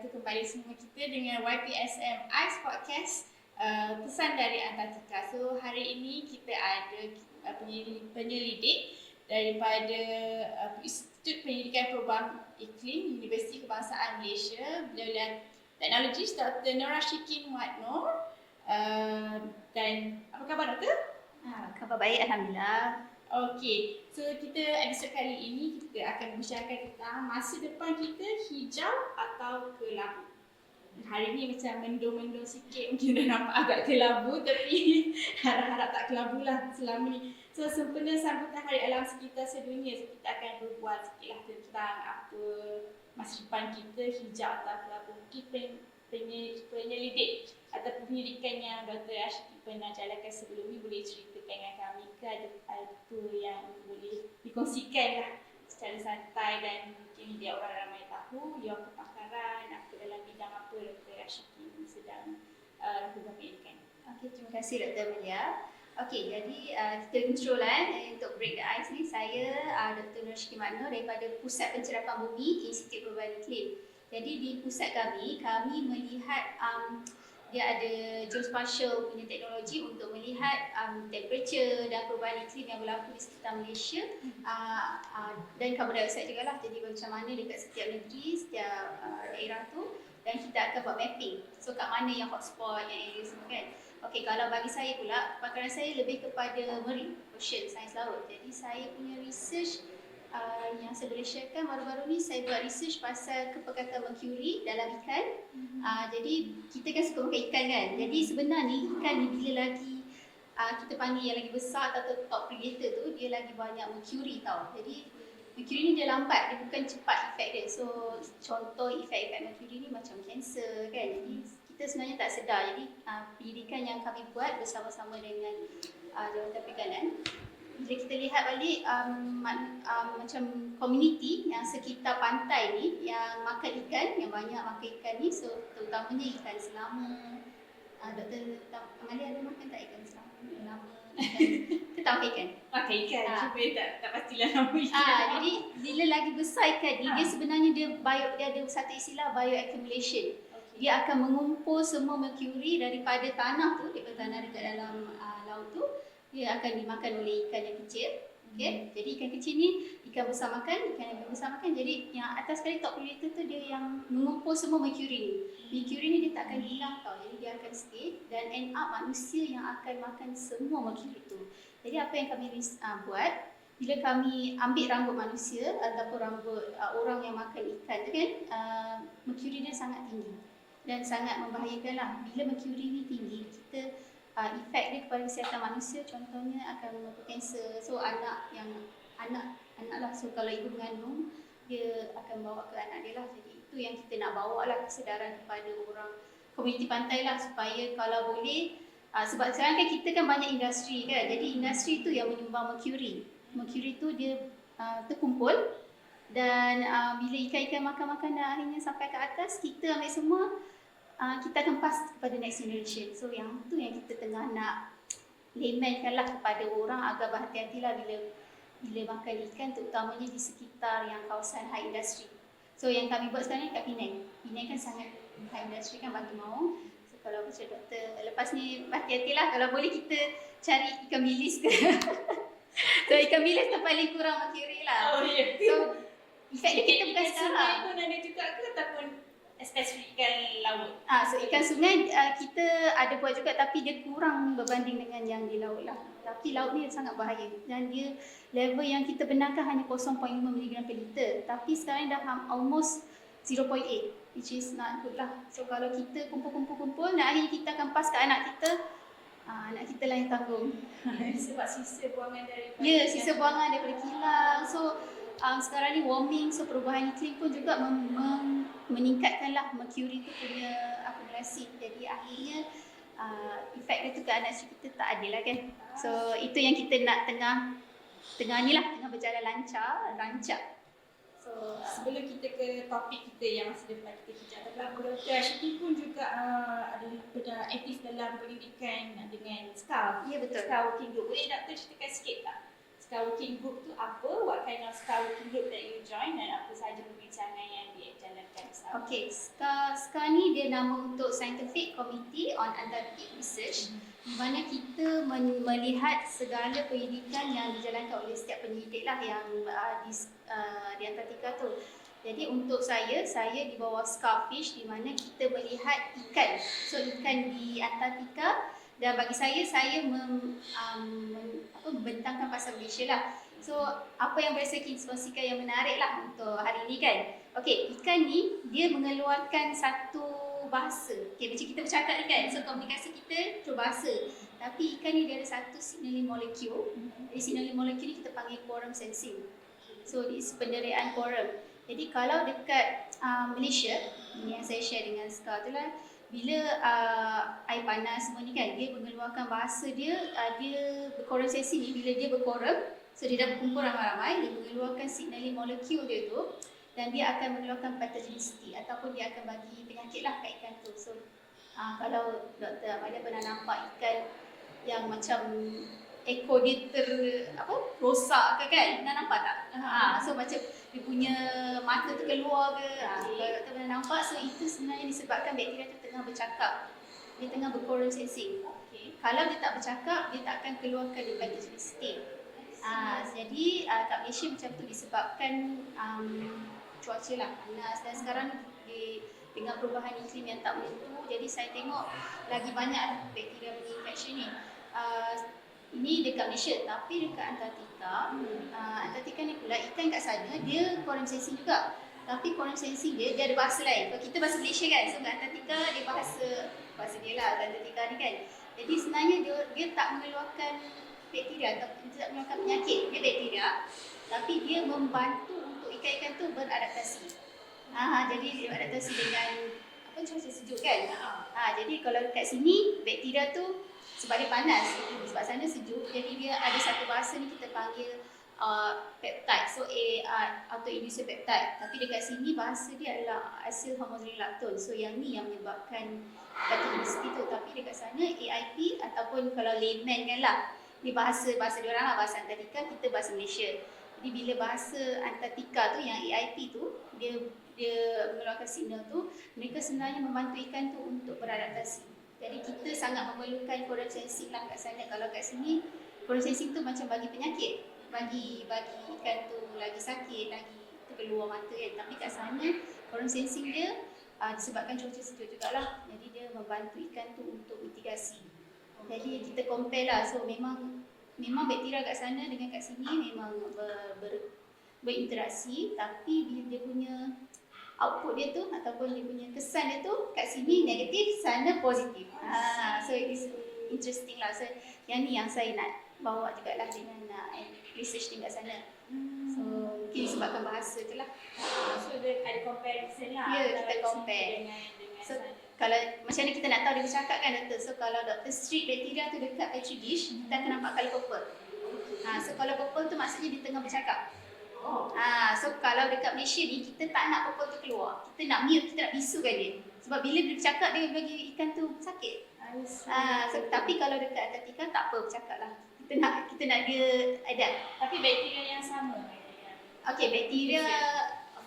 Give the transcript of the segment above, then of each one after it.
kita kembali semua kita dengan YPSM Ice Podcast uh, Pesan dari Antartika So hari ini kita ada uh, penyelidik daripada uh, Institut Pendidikan Perubahan Iklim Universiti Kebangsaan Malaysia Beliau teknologis Dr. Nora Shikin Nur uh, Dan apa khabar doktor? Ha, khabar baik Alhamdulillah Okey, so kita episode kali ini kita akan membicarakan tentang masa depan kita hijau atau kelabu. Hari ni macam mendung-mendung sikit mungkin dah nampak agak kelabu tapi harap-harap tak kelabu lah selama ni. So sempena sambutan Hari Alam Sekitar Sedunia so kita akan berbual sikit lah tentang apa masa depan kita hijau atau kelabu. Mungkin penyelidik atau pendidikan yang Dr. Ashiki pernah jalankan sebelum ni boleh ceritakan dengan kami ke ada apa yang boleh dikongsikan lah secara santai dan mungkin biar orang ramai tahu yang kepakaran apa dalam bidang apa Dr. Ashiki sedang uh, lakukan. Okey, terima kasih Dr. Melia. Okey, jadi uh, kita intro lah eh, untuk break the ice ni. Saya uh, Dr. Nur Syiki Makno daripada Pusat Pencerapan Bumi Institut Perubahan Iklim. Jadi di pusat kami, kami melihat um, dia ada geospatial punya teknologi untuk melihat um, temperature dan perubahan iklim yang berlaku di sekitar Malaysia uh, uh, dan carbon dioxide juga lah. Jadi macam mana dekat setiap negeri, setiap uh, daerah tu dan kita akan buat mapping. So kat mana yang hotspot, yang area semua kan. Okey, kalau bagi saya pula, pakaran saya lebih kepada marine, ocean, sains laut. Jadi saya punya research uh, yang saya boleh sharekan baru-baru ni saya buat research pasal kepekatan mercury dalam ikan. Mm-hmm. Uh, jadi kita kan suka makan ikan kan. Jadi sebenarnya ikan ni bila lagi uh, kita panggil yang lagi besar atau top predator tu dia lagi banyak mercury tau. Jadi mercury ni dia lambat, dia bukan cepat efek dia. So contoh efek-efek mercury ni macam kanser kan. Jadi kita sebenarnya tak sedar. Jadi uh, pendidikan yang kami buat bersama-sama dengan uh, Jawatan Perikanan bila kita lihat balik um, um, macam community yang sekitar pantai ni yang makan ikan, yang banyak makan ikan ni so terutamanya ikan selama uh, Dr. Amalia ada makan tak ikan selama? Selama kita tak makan ikan? Makan ikan, ha. cuba tak, tak pastilah nama ikan ha, Jadi bila lagi besar ikan ni, ha. dia sebenarnya dia bio, dia ada satu istilah bioaccumulation okay. Dia akan mengumpul semua mercury daripada tanah tu, daripada tanah dekat dalam uh, laut tu dia akan dimakan oleh ikan yang kecil. Okay? Hmm. Jadi ikan kecil ni ikan besar makan, ikan yang besar makan. Jadi yang atas sekali top predator tu dia yang mengumpul semua mercury ni. Mercury ni dia tak akan hilang tau. Jadi dia akan stay dan end up manusia yang akan makan semua mercury tu. Jadi apa yang kami uh, buat bila kami ambil rambut manusia ataupun rambut uh, orang yang makan ikan tu kan uh, mercury dia sangat tinggi dan sangat membahayakan lah. Bila mercury ni tinggi kita uh, efek dia kepada kesihatan manusia contohnya akan membentuk kanser so anak yang anak anak lah so kalau ibu mengandung dia akan bawa ke anak dia lah. Jadi itu yang kita nak bawa lah kesedaran kepada orang komuniti pantai lah. Supaya kalau boleh uh, sebab sekarang kan kita kan banyak industri kan. Jadi industri tu yang menyumbang mercury mercury tu dia uh, terkumpul. Dan uh, bila ikan-ikan makan-makan dan akhirnya sampai ke atas kita ambil semua uh, kita akan pass kepada next generation. So yang tu yang kita tengah nak laymankan kepada orang agar berhati-hatilah bila bila makan ikan terutamanya di sekitar yang kawasan high industry. So yang kami buat sekarang ni kat Penang. Penang kan sangat high industry kan Batu Maung. So kalau macam doktor lepas ni berhati-hatilah kalau boleh kita cari ikan bilis ke. so ikan bilis tu paling kurang mercury lah. Oh, yeah. So efek dia kita bukan sekarang. Ikan pun ada juga ke ataupun especially ikan laut. Ah, so ikan sungai uh, kita ada buat juga tapi dia kurang berbanding dengan yang di laut lah. Tapi laut ni sangat bahaya dan dia level yang kita benarkan hanya 0.5 mg per liter. Tapi sekarang dah almost 0.8 which is not good lah. So kalau kita kumpul-kumpul-kumpul dan akhirnya kita akan pas ke anak kita uh, anak kita lah yang tanggung. Sebab sisa buangan daripada Ya, yeah, sisa buangan daripada kilang. So um, sekarang ni warming so perubahan iklim pun juga mem- mem- meningkatkanlah mercury tu punya akumulasi jadi akhirnya uh, efek dia tu ke anak kita tak adil lah kan so itu yang kita nak tengah tengah ni lah tengah berjalan lancar rancak So, sebelum kita ke topik kita yang depan kita bincang tentang Dr. Ashiki pun juga uh, ada pernah aktif dalam pendidikan dengan SCAR. Ya betul. SCAR Working Group. Boleh Dr. ceritakan sikit tak? Working Group tu apa, what kind of Working Group that you join dan apa sahaja perbincangan yang dijalankan bersama. Okay, SCA, SCA ni dia nama untuk Scientific Committee on Antarctic Research di mana kita men- melihat segala penyidikan yang dijalankan oleh setiap penyelidik lah yang uh, di, uh, di Antartika tu. Jadi untuk saya, saya di bawah Scarfish di mana kita melihat ikan. So ikan di Antartika dan bagi saya, saya mem, um, apa, membentangkan pasal Malaysia lah. So apa yang boleh saya kongsikan yang menarik lah untuk hari ini kan. Okey, ikan ni dia mengeluarkan satu bahasa. Okey, macam kita bercakap ni kan. So komunikasi kita through bahasa. Tapi ikan ni dia ada satu signaling molecule. Jadi signaling molecule ni kita panggil quorum sensing. So di penderiaan quorum. Jadi kalau dekat uh, Malaysia, ini yang saya share dengan Ska tu lah, bila uh, air panas semua ni kan, dia mengeluarkan bahasa dia, uh, dia sensing ni bila dia berquorum, so dia dah berkumpul ramai-ramai, dia mengeluarkan signaling molecule dia tu dan dia akan mengeluarkan pathogenicity ataupun dia akan bagi penyakit lah kat ikan tu. So uh, kalau Dr. Amalia pernah nampak ikan yang macam ekor dia ter apa rosak ke kan? Pernah nampak tak? Ha so macam dia punya mata tu keluar ke? Ha kalau doktor pernah nampak so itu sebenarnya disebabkan bakteria tu tengah bercakap. Dia tengah berquorum sensing. Okay. kalau dia tak bercakap dia tak akan keluarkan di pathogenicity Ah, jadi uh, kat Malaysia macam tu disebabkan um, cuaca lah panas. Dan sekarang di dengan perubahan iklim yang tak menentu jadi saya tengok lagi banyak bakteria punya infection ni. Uh, ini dekat Malaysia tapi dekat Antartika, uh, Antartika ni pula ikan kat sana dia quorum sensing juga. Tapi quorum sensing dia dia ada bahasa lain. Kalau kita bahasa Malaysia kan, so kat Antartika dia bahasa bahasa dia lah kat Antartika ni kan. Jadi sebenarnya dia dia tak mengeluarkan bakteria atau dia tak mengeluarkan penyakit, dia bakteria tapi dia membantu untuk ikan-ikan tu beradaptasi. Ha, jadi dia beradaptasi dengan apa cuaca sejuk kan. Ha, jadi kalau kat sini bakteria tu sebab dia panas, sebab sana sejuk, jadi dia ada satu bahasa ni kita panggil uh, peptide. So A uh, autoinducer peptide. Tapi dekat sini bahasa dia adalah acyl homosyl lactone. So yang ni yang menyebabkan pathogenicity tu. Tapi dekat sana AIP ataupun kalau layman kan lah. Ni bahasa bahasa dia orang lah bahasa Antartika, kita bahasa Malaysia. Jadi bila bahasa Antartika tu yang AIP tu dia dia mengeluarkan signal tu, mereka sebenarnya membantu ikan tu untuk beradaptasi. Jadi kita sangat memerlukan sensing lah kat sana. Kalau kat sini sensing tu macam bagi penyakit, bagi bagi ikan tu lagi sakit, lagi terkeluar mata kan. Tapi kat sana sensing dia uh, disebabkan cuaca sejuk jugalah. Jadi dia membantu ikan tu untuk mitigasi. Jadi kita compare lah. So memang memang bakteria kat sana dengan kat sini memang ber, ber, berinteraksi tapi bila dia punya output dia tu ataupun dia punya kesan dia tu kat sini negatif, sana positif. Ah, so it is interesting lah. So yang ni yang saya nak bawa jugalah dengan uh, research ni kat sana. So mungkin disebabkan bahasa tu lah. Ah, so dia ada comparison lah. Ya, antara kita compare. Dengan, dengan So, sana. Kalau macam ni kita nak tahu dia bercakap kan doktor. So kalau doktor street bakteria tu dekat petri dish, kita akan nampak colour purple. Ha, so kalau purple tu maksudnya dia tengah bercakap. Oh. Ha, so kalau dekat Malaysia ni kita tak nak purple tu keluar. Kita nak mute, kita nak bisukan dia. Sebab bila dia bercakap dia bagi ikan tu sakit. Ha, so, tapi kalau dekat Antartika tak apa bercakap lah. Kita nak kita nak dia adapt. Tapi bakteria yang sama. Okay, bakteria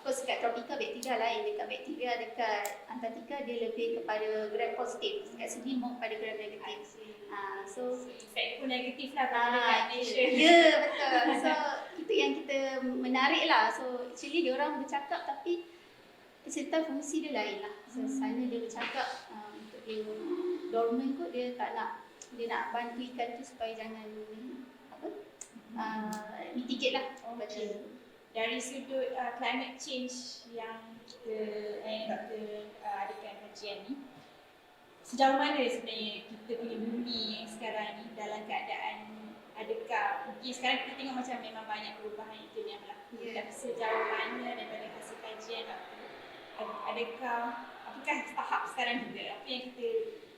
course dekat tropika bakteria lain. Dekat bakteria dekat Antartika dia lebih kepada gram positif. Dekat sini more kepada gram negatif. Ha, so effect pun negatif lah kalau Ah, dekat Malaysia. Ya, betul. So, itu yang kita menarik lah. So, actually dia orang bercakap tapi serta fungsi dia lain lah. So, sana dia bercakap uh, untuk dia dormant kot dia tak nak dia nak bantu ikan tu supaya jangan apa uh, mitigate lah Okay. Dari sudut uh, climate change yang kita eh, doktor uh, adakan kajian ni, sejauh mana sebenarnya kita punya bumi yang sekarang ni dalam keadaan adakah mungkin sekarang kita tengok macam memang banyak perubahan iklim yang berlaku Ya. tapi sejauh mana daripada hasil kajian adakah apakah tahap sekarang juga apa yang kita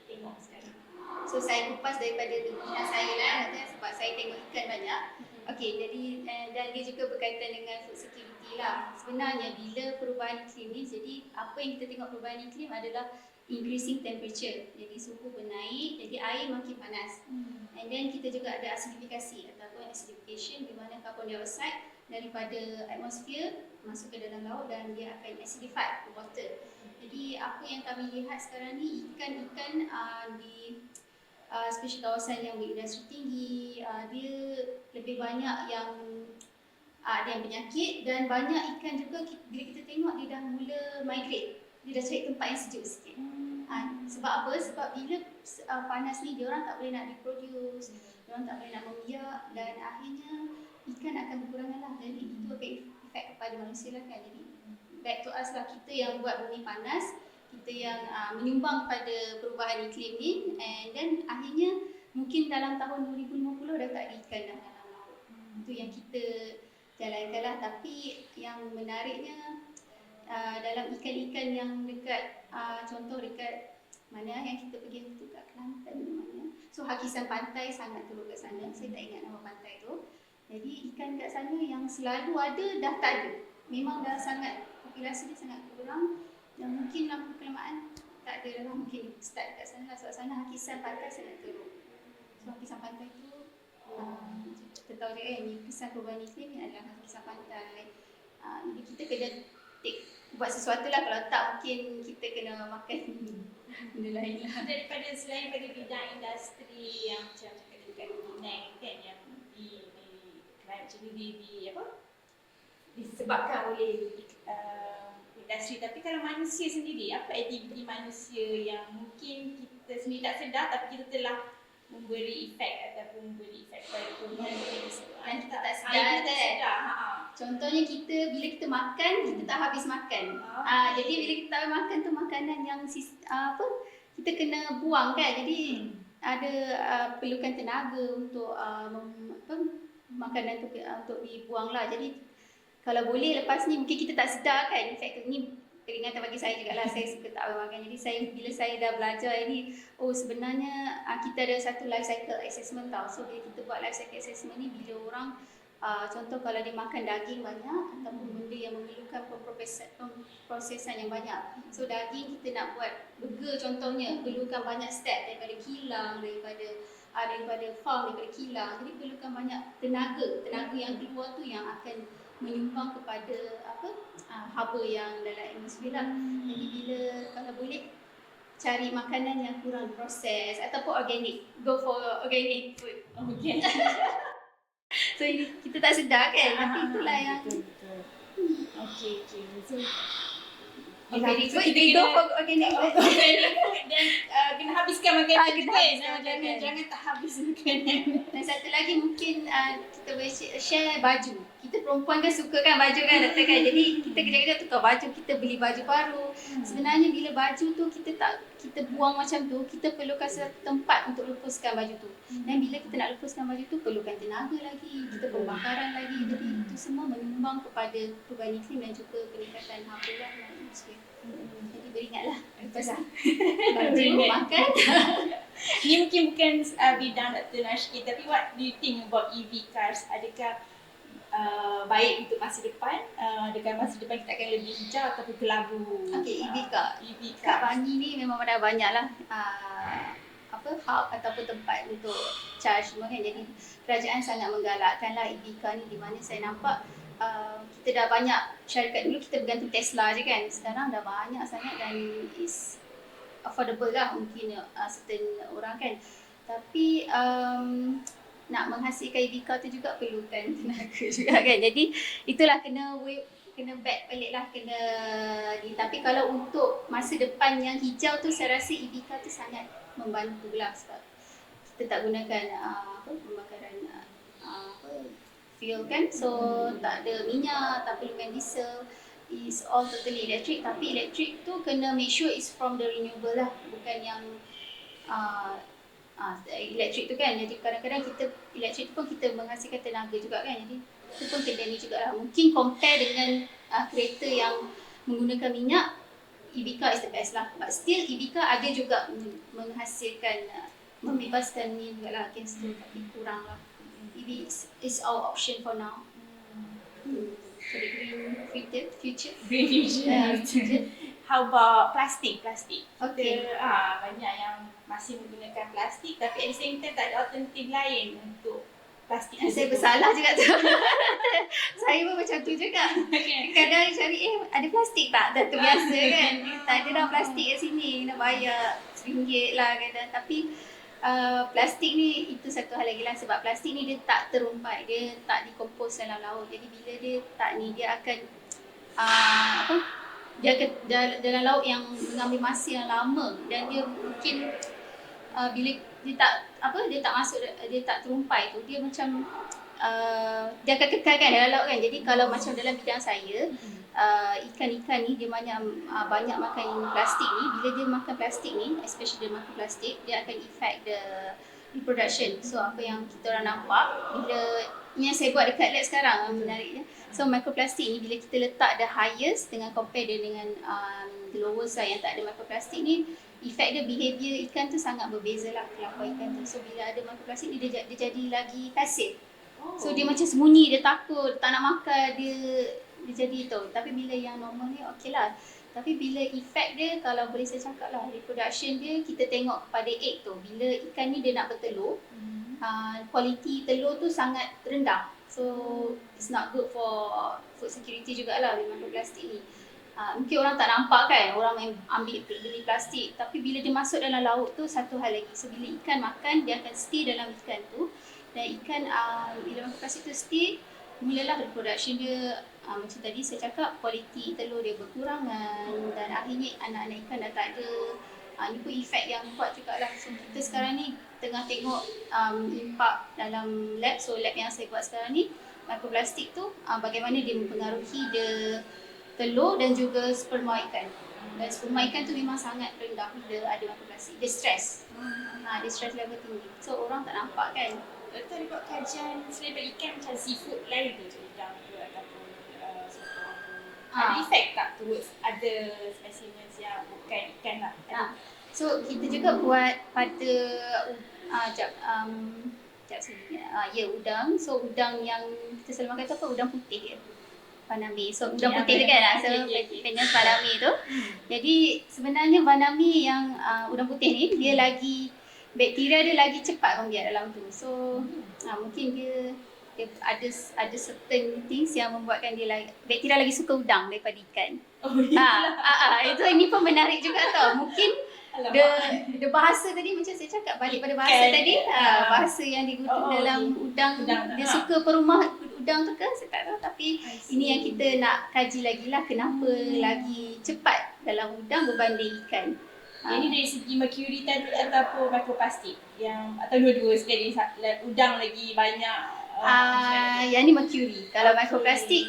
tengok sekarang So saya kupas daripada minat saya lah sebab saya tengok ikan banyak. Okey, jadi eh, dan dia juga berkaitan dengan food security lah. Sebenarnya bila perubahan iklim ni, jadi apa yang kita tengok perubahan iklim adalah increasing temperature. Jadi suhu bernaik, jadi air makin panas. And then kita juga ada acidifikasi ataupun acidification di mana carbon dioxide daripada atmosphere masuk ke dalam laut dan dia akan acidify the water. Jadi apa yang kami lihat sekarang ni ikan-ikan uh, di uh, spesies kawasan yang berindustri tinggi uh, dia lebih banyak yang uh, ada yang penyakit dan banyak ikan juga bila kita tengok dia dah mula migrate. Dia dah cari tempat yang sejuk sikit. Ha, sebab apa? Sebab bila uh, panas ni dia orang tak boleh nak reproduce, dia orang tak boleh nak membiak dan akhirnya ikan akan berkurangan lah. Jadi itu akan efek kepada manusia lah kan. Jadi back to us lah kita yang buat bumi panas, kita yang uh, menyumbang pada perubahan iklim ni and then akhirnya mungkin dalam tahun 2050 dah tak ada ikan dah dalam laut. Itu yang kita jalankan lah. Tapi yang menariknya uh, dalam ikan-ikan yang dekat uh, contoh dekat mana yang kita pergi tu kat Kelantan mana. So hakisan pantai sangat teruk kat sana. Saya tak ingat nama pantai tu. Jadi ikan kat sana yang selalu ada dah tak ada. Memang dah sangat populasi dia sangat kurang dan mungkin lampu kelamaan tak ada lah mungkin start kat sana lah sebab sana hakisan pantai sangat teruk. So hakisan pantai tu uh, kita tahu je kan hakisan perubahan iklim ni adalah hakisan pantai. Uh, jadi kita kena take, buat sesuatu lah kalau tak mungkin kita kena makan benda lain lah. Daripada selain pada bidang industri yang macam cakap dekat Penang kan yang di change di, di apa disebabkan oleh uh, industri tapi kalau manusia sendiri apa aktiviti manusia yang mungkin kita sendiri tak sedar tapi kita telah memberi efek ataupun memberi efek pada perubahan. Dan kita tak sedar, kita tak kan? sedar. Ha, ha. Contohnya kita bila kita makan kita tak habis makan. Ah, Ah jadi bila kita tak habis makan tu makanan yang ah, apa kita kena buang kan. Jadi ada uh, perlukan tenaga untuk uh, mem, apa, makanan tu uh, untuk dibuang lah. Jadi kalau boleh lepas ni mungkin kita tak sedar kan. In fact ni peringatan bagi saya juga lah. saya suka tak makan. Jadi saya bila saya dah belajar ini, oh sebenarnya uh, kita ada satu life cycle assessment tau. So bila kita buat life cycle assessment ni bila orang Uh, contoh kalau dia makan daging banyak ataupun benda yang memerlukan pemprosesan yang banyak. So daging kita nak buat burger contohnya perlukan banyak step daripada kilang, daripada uh, daripada farm, daripada kilang. Jadi perlukan banyak tenaga. Tenaga yang keluar tu yang akan menyumbang kepada apa uh, haba yang dalam atmosphere lah. Jadi bila kalau boleh cari makanan yang kurang proses ataupun organic. Go for organic food. Okey. So kita tak sedar kan Ah, Tapi itulah yang Betul, betul. Okey, okey. So, organic so food kita go kena- for organic food dan uh, kena habiskan makanan Ah, kena kan. habiskan jangan makanan. jangan tak habis makanan. Dan satu lagi mungkin uh, kita boleh share baju Kita perempuan kan suka kan baju kan doktor kan. Jadi kita kejap-kejap tukar baju Kita beli baju baru. Sebenarnya bila baju tu kita tak kita buang macam tu Kita perlukan satu tempat untuk lepaskan baju tu. Dan bila kita nak lepaskan baju tu perlukan tenaga lagi Kita pembakaran lagi. Jadi itu semua menyumbang kepada perubahan iklim dan juga peningkatan lah dalam atmosphere Jadi beringatlah lepas baju Beringat. makan. Ni mungkin bukan uh, bidang Dr. Nashki tapi what do you think about EV cars? Adakah uh, baik untuk masa depan? Uh, adakah masa depan kita akan lebih hijau ataupun kelabu? Okey, EV Uh, car. EV Kat cars. Bani ni memang dah banyak lah uh, apa hub ataupun tempat untuk charge semua kan jadi kerajaan sangat menggalakkan lah EV car ni di mana saya nampak uh, kita dah banyak syarikat dulu kita bergantung Tesla je kan sekarang dah banyak sangat dan is affordable lah mungkin uh, certain orang kan tapi um, nak menghasilkan car tu juga perlukan tenaga juga kan. Jadi itulah kena kena back balik lah kena ni. Tapi kalau untuk masa depan yang hijau tu saya rasa car tu sangat membantu lah sebab kita tak gunakan uh, apa pembakaran uh, apa fuel kan. So tak ada minyak tak perlukan diesel. Is all totally electric. Tapi electric tu kena make sure is from the renewable lah. Bukan yang uh, uh, electric tu kan jadi kadang-kadang kita electric tu pun kita menghasilkan tenaga juga kan jadi itu pun kena ni jugalah mungkin compare dengan uh, kereta yang menggunakan minyak EV car is the best lah but still EV car ada juga men- menghasilkan uh, membebaskan ni jugalah against tu tapi kurang lah EV is, is our option for now hmm. for the green future future Green future. Yeah, future. how about plastik? Plastik. Okay. Kita, ah, banyak yang masih menggunakan plastik tapi at the same time tak ada alternatif lain untuk plastik. Saya tersebut. bersalah juga tu. saya pun macam tu juga. Kadang cari eh ada plastik tak? Dah tu biasa kan. Tak ada dah plastik kat sini. Nak bayar RM1 lah kadang. Tapi uh, plastik ni itu satu hal lagi lah. Sebab plastik ni dia tak terumpai. Dia tak dikompos dalam laut. Jadi bila dia tak ni dia akan uh, apa? Dia akan dal- dalam laut yang mengambil masa yang lama dan dia mungkin uh, bila dia tak apa dia tak masuk dia tak terumpai tu dia macam uh, dia akan kekalkan dalam laut kan. Jadi kalau macam dalam bidang saya uh, ikan-ikan ni dia banyak uh, banyak makan plastik ni. Bila dia makan plastik ni especially dia makan plastik dia akan affect the reproduction. So apa yang kita orang nampak bila yang saya buat dekat lab sekarang menariknya so microplastik ni bila kita letak the highest dengan compare dia dengan um, the lowest lah yang tak ada microplastik ni effect dia behavior ikan tu sangat berbeza lah kelakuan ikan tu so bila ada microplastik ni dia, dia jadi lagi passive So dia macam sembunyi, dia takut, tak nak makan, dia dia jadi tu. Tapi bila yang normal ni okey lah. Tapi bila efek dia kalau boleh saya cakap lah reproduction dia kita tengok kepada egg tu. Bila ikan ni dia nak bertelur, uh, quality telur tu sangat rendah. So it's not good for food security jugalah dengan plastik ni. Uh, mungkin orang tak nampak kan orang main ambil beli plastik. Tapi bila dia masuk dalam laut tu satu hal lagi. So bila ikan makan dia akan stay dalam ikan tu. Dan ikan uh, bila makan plastik tu stay mulalah reproduction dia uh, macam tadi saya cakap kualiti telur dia berkurangan dan akhirnya anak-anak ikan dah tak ada uh, ni pun efek yang kuat juga lah so kita sekarang ni tengah tengok um, impak dalam lab. So lab yang saya buat sekarang ni mikroplastik tu uh, bagaimana dia mempengaruhi dia telur dan juga sperma ikan dan sperma ikan tu memang sangat rendah bila ada mikroplastik dia stress ha, dia stress level tinggi so orang tak nampak kan Doktor ada buat kajian selain ikan macam seafood lain ke macam udang ke ataupun uh, sotong ke. Ah. Ada efek tak towards ada specimens yang bukan ikan lah? Ha. So kita juga buat pada uh, jap um, jap sini. Uh, ya udang. So udang yang kita selalu makan tu apa? Udang putih dia. Panami. So udang Ya, putih tu kan. So okay, okay, okay. penyus panami tu. Jadi sebenarnya panami yang uh, udang putih ni dia lagi bakteria dia lagi cepat membiak dalam tu. So uh, mungkin dia dia ada ada certain things yang membuatkan dia lagi bakteria lagi suka udang daripada ikan. Oh, Ha, ha, ha, itu ini pun menarik juga tau. Mungkin. The the bahasa tadi macam saya cakap balik pada bahasa Ikan. tadi ha, Ah. bahasa yang digunakan Oh, oh, dalam udang, Udang, dia ha. suka perumah udang tu ke saya tak tahu tapi ini yang kita nak kaji lagi lah kenapa Hmm. lagi cepat dalam udang berbanding ikan Ha. Jadi dari segi mercury tadi ataupun mikroplastik yang atau dua-dua sekali udang lagi banyak uh, Ah, yang ni mercury kalau Okay. mikroplastik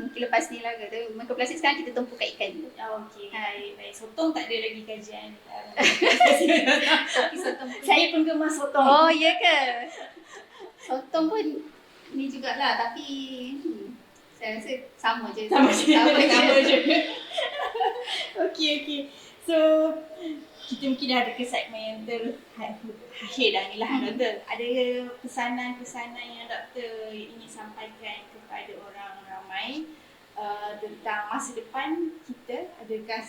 mungkin lepas ni lah ke mikroplastik sekarang kita tumpu kat ikan Oh, Okey, Ha. baik, baik. Sotong tak ada lagi kajian. sotong pun- Saya penggemar sotong. Oh, ya ke? Sotong pun ni jugalah tapi hmm, saya rasa sama je. Sama je. Sama je. Sama je. Okey, okey. So, kita mungkin dah ada ke segmen yang terakhir dah ni lah, doktor. Ada pesanan-pesanan yang doktor ingin sampaikan kepada orang ramai uh, tentang masa depan kita? Adakah,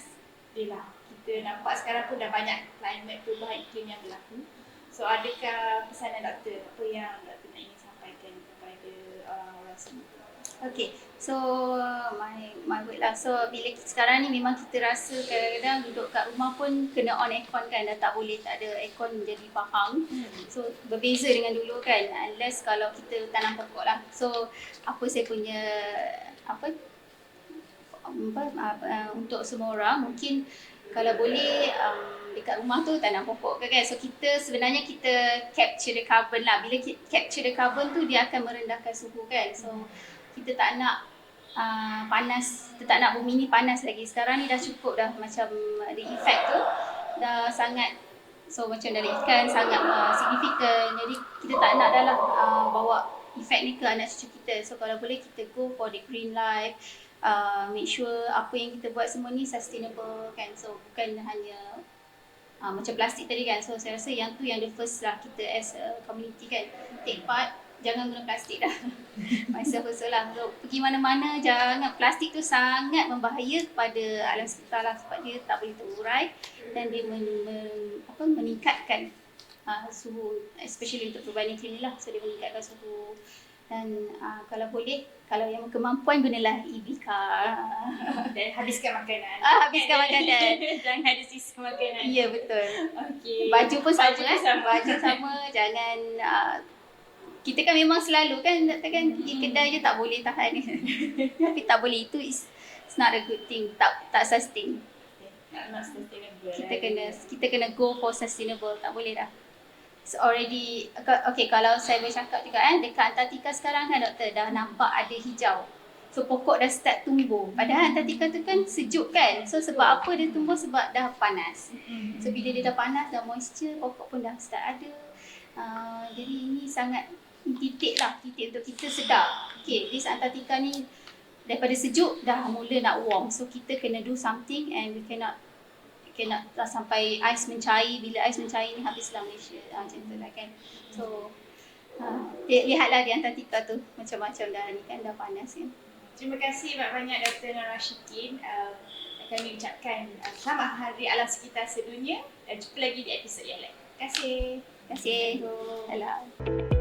yelah, kita nampak sekarang pun dah banyak climate perubahan iklim yang berlaku. So, adakah pesanan doktor? Apa yang doktor nak ingin sampaikan kepada uh, orang semua? Okay, so my my word lah. So bila sekarang ni memang kita rasa kadang-kadang duduk kat rumah pun kena on aircon kan dah tak boleh tak ada aircon jadi faham. So berbeza dengan dulu kan unless kalau kita tanam pokok lah. So apa saya punya apa apa, apa uh, untuk semua orang mungkin kalau boleh um, dekat rumah tu tanam pokok ke kan. So kita sebenarnya kita capture the carbon lah. Bila kita capture the carbon tu dia akan merendahkan suhu kan. So kita tak nak uh, panas, kita tak nak bumi ni panas lagi. Sekarang ni dah cukup dah macam ada efek tu. Dah sangat so macam dari ikan sangat uh, signifikan. Jadi kita tak nak dah lah uh, bawa efek ni ke anak cucu kita. So kalau boleh kita go for the green life. Uh, make sure apa yang kita buat semua ni sustainable kan. So bukan hanya uh, macam plastik tadi kan. So saya rasa yang tu yang the first lah kita as a community kan take part jangan guna plastik dah. Myself also lah. Pergi mana-mana jangan plastik tu sangat membahaya kepada alam sekitar lah sebab dia tak boleh terurai dan dia men, men, apa, meningkatkan uh, suhu especially untuk perubahan iklim lah. So dia meningkatkan suhu dan uh, kalau boleh kalau yang kemampuan gunalah EV car. Dan habiskan makanan. Ah, habiskan makanan. Jangan ada sisa makanan. Ya betul. Okey. Baju pun sama Baju pun sama. Baju sama jangan uh, kita kan memang selalu kan kan pergi kedai je tak boleh tahan. Tapi tak boleh itu is it's not a good thing. Tak tak sustain. Not sustainable. Kita kena kita kena go for sustainable. Tak boleh dah. It's already okay kalau saya boleh cakap juga kan dekat Antartika sekarang kan doktor dah nampak ada hijau. So pokok dah start tumbuh. Padahal Antartika tu kan sejuk kan. So sebab apa dia tumbuh sebab dah panas. Mm-mm. So bila dia dah panas, dah moisture, pokok pun dah start ada. Uh, jadi ini sangat titik lah, titik untuk kita sedar. Okay, this Antartika ni daripada sejuk dah mula nak warm. So kita kena do something and we cannot cannot dah sampai ais mencair. Bila ais mencair ni habislah Malaysia. Uh, macam tu lah kan. So uh, lihatlah di Antartika tu macam-macam dah ni kan dah panas kan. Terima kasih banyak-banyak Dr. Nora Syikin. Uh, kami ucapkan uh, selamat Hari Alam Sekitar Sedunia dan jumpa lagi di episod yang lain. Terima kasih. Terima kasih. Alam.